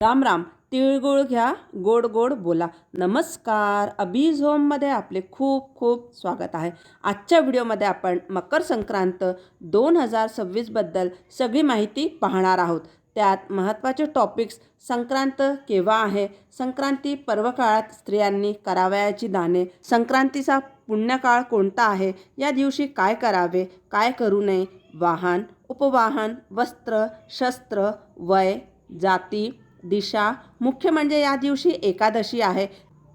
राम राम. तिळगुळ घ्या गोड गोड बोला. नमस्कार. अबीज होममध्ये आपले खूप खूप स्वागत आहे. आजच्या व्हिडिओमध्ये आपण मकर संक्रांत दोन हजार सव्वीसबद्दल सगळी माहिती पाहणार आहोत. त्यात महत्त्वाचे टॉपिक्स संक्रांत केव्हा आहे संक्रांती पर्वकाळात स्त्रियांनी करावयाची दाने संक्रांतीचा पुण्यकाळ कोणता आहे या दिवशी काय करावे काय करू नये वाहन उपवाहन वस्त्र शस्त्र वय जाती दिशा मुख्य म्हणजे या दिवशी एकादशी आहे.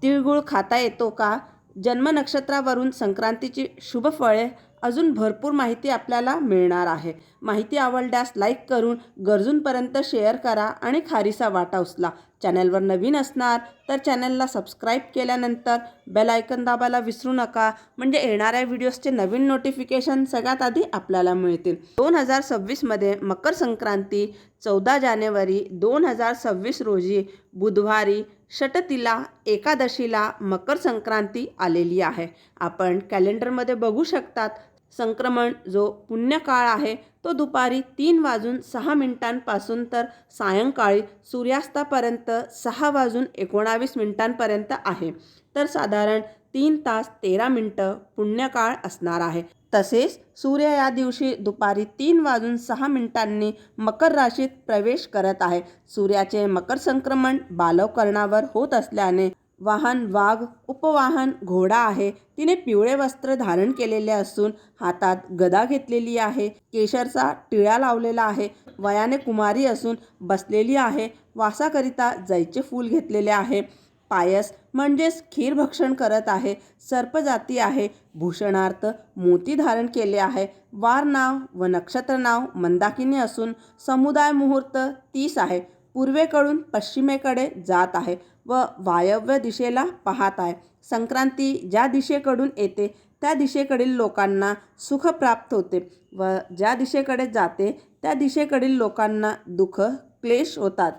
तिळगुळ खाता येतो का? जन्मनक्षत्रावरून संक्रांतीची शुभ फळे अजून भरपूर माहिती आपल्याला मिळणार आहे. माहिती आवडल्यास लाईक करून गरजूंपर्यंत शेअर करा आणि खारीसा वाटा उचला. चॅनलवर नवीन असणार तर चॅनलला सबस्क्राईब केल्यानंतर बेल आयकन दाबायला विसरू नका. म्हणजे येणाऱ्या व्हिडिओजचे नवीन नोटिफिकेशन सगळ्यात आधी आपल्याला मिळतील. दोन हजार सव्वीसमध्ये मकर संक्रांती चौदा जानेवारी दोन हजार सव्वीस रोजी बुधवारी षटतीला एकादशीला मकर संक्रांती आलेली आहे. आपण कॅलेंडरमध्ये बघू शकतात संक्रमण जो पुण्यकाळ आहे तो दुपारी तीन वाजून सहा मिनिटांपासून तर सायंकाळी सूर्यास्तापर्यंत सहा वाजून एकोणावीस मिनिटांपर्यंत आहे. तर साधारण तीन तास तेरा मिनटं पुण्यकाळ असणार आहे. तसेच सूर्य या दिवशी दुपारी तीन वाजून सहा मिनिटांनी मकर राशीत प्रवेश करत आहे. सूर्याचे मकर संक्रमण बालवकरणावर होत असल्याने वाहन वाघ उपवाहन घोडा आहे. तिने पिवळे वस्त्र धारण केलेले असून हातात गदा घेतलेली आहे. केशरचा टिळा लावलेला आहे. वयाने कुमारी असून बसलेली आहे. वासाकरिता जैचे फूल घेतलेले आहे. पायस म्हणजेच खीर भक्षण करत आहे. सर्पजाती आहे. भूषणार्थ मोती धारण केले आहे. वार नाव व नक्षत्र नाव मंदाकिनी असून समुदाय मुहूर्त तीस आहे. पूर्वेकडून पश्चिमेकडे जात आहे व वायव्य दिशेला पाहत आहे. संक्रांती ज्या दिशेकडून येते त्या दिशेकडील लोकांना सुख प्राप्त होते व ज्या दिशेकडे जाते त्या दिशेकडील लोकांना दुःख क्लेश होतात.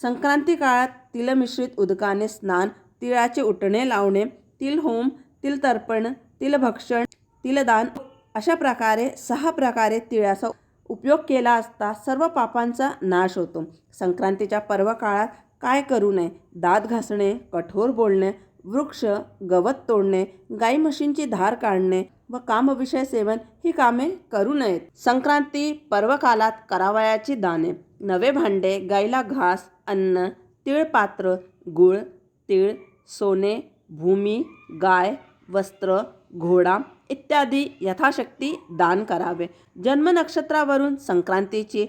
संक्रांती काळात तिलमिश्रित उदकाने स्नान तिळाचे उटणे लावणे तिल होम तिल तर्पण तिलभक्षण तिलदान अशा प्रकारे सहा प्रकारे तिळाचा उपयोग केला असता सर्व पापांचा नाश होतो. संक्रांतीच्या पर्व काळात काय करू नये? दात घासणे कठोर बोलणे वृक्ष गवत तोडणे गाई म्हशींची धार काढणे व कामविषय सेवन ही कामे करू नयेत. संक्रांती पर्वकालात करावयाची दाने. नवे भांडे गाईला घास अन्न तिळपात्र गुळ तीळ सोने भूमी गाय वस्त्र घोडा इत्यादी यथाशक्ती दान करावे. जन्म नक्षत्रावरून संक्रांतीची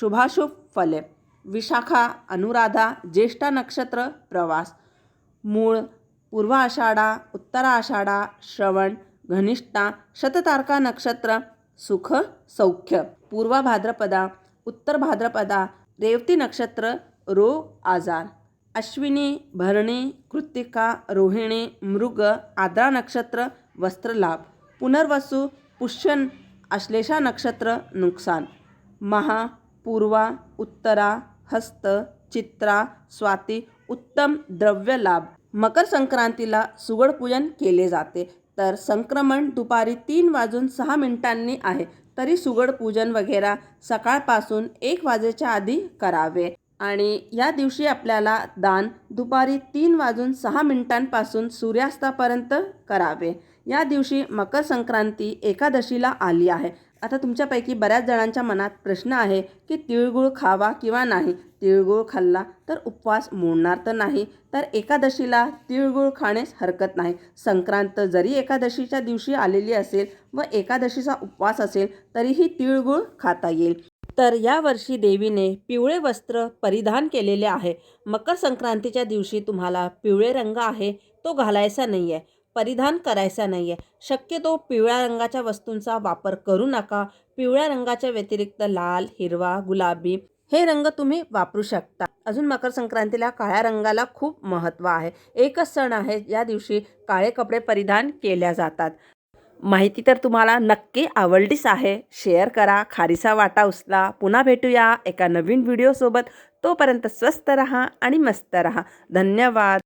शुभाशुभ फले. विशाखा अनुराधा ज्येष्ठा नक्षत्र प्रवास. मूळ पूर्व आषाढा उत्तरा आषाढा श्रवण घनिष्ठा शततारका नक्षत्र सुख सौख्य. पूर्व भाद्रपदा उत्तर भाद्रपदा रेवती नक्षत्र रोग आजार. अश्विनी भरणी कृत्तिका रोहिणी मृग आद्रा नक्षत्र वस्त्रलाभ पुनर्वसू पुष्यन आश्लेषा नक्षत्र नुकसान। महा पूर्वा उत्तरा हस्त चित्रा स्वाती उत्तम द्रव्य लाभ। मकर संक्रांतीला सुगडपूजन केले जाते. तर संक्रमण दुपारी तीन वाजून सहा मिनिटांनी आहे. तरी सुगड पूजन वगैरे सकाळपासून एक वाजेच्या आधी करावे. आणि या दिवशी आपल्याला दान दुपारी तीन वाजून सहा मिनिटांपासून सूर्यास्तापर्यंत करावे. या दिवशी मकर संक्रांती एकादशीला आली आहे. आता तुमच्यापैकी बऱ्याच जणांच्या मनात प्रश्न आहे की तिळगुळ खावा किंवा नाही? तिळगुळ खाल्ला तर उपवास मोडणार तर नाही. तर एकादशीला तिळगुळ खाण्यास हरकत नाही. संक्रांत जरी एकादशीच्या दिवशी आलेली असेल व एकादशीचा उपवास असेल तरीही तिळगुळ खाता येईल. तर यावर्षी देवीने पिवळे वस्त्र परिधान केलेले आहे. मकर संक्रांतीच्या दिवशी तुम्हाला पिवळे रंग आहे तो घालायचा नाही आहे परिधान करायचा नाही आहे शक्यतो पिवळ्या रंगाच्या वस्तूंचा वापर करू नका. पिवळ्या रंगाच्या व्यतिरिक्त लाल हिरवा गुलाबी हे रंग तुम्ही वापरू शकता. अजून मकर संक्रांतीला काळ्या रंगाला खूप महत्त्व आहे. एकच सण आहे या दिवशी काळे कपडे परिधान केल्या जातात. माहिती तर तुम्हाला नक्की आवडलीच आहे. शेअर करा खारीचा वाटा उचला पुन्हा भेटूया एका नवीन व्हिडिओसोबत तोपर्यंत स्वस्त रहा आणि मस्त रहा. धन्यवाद.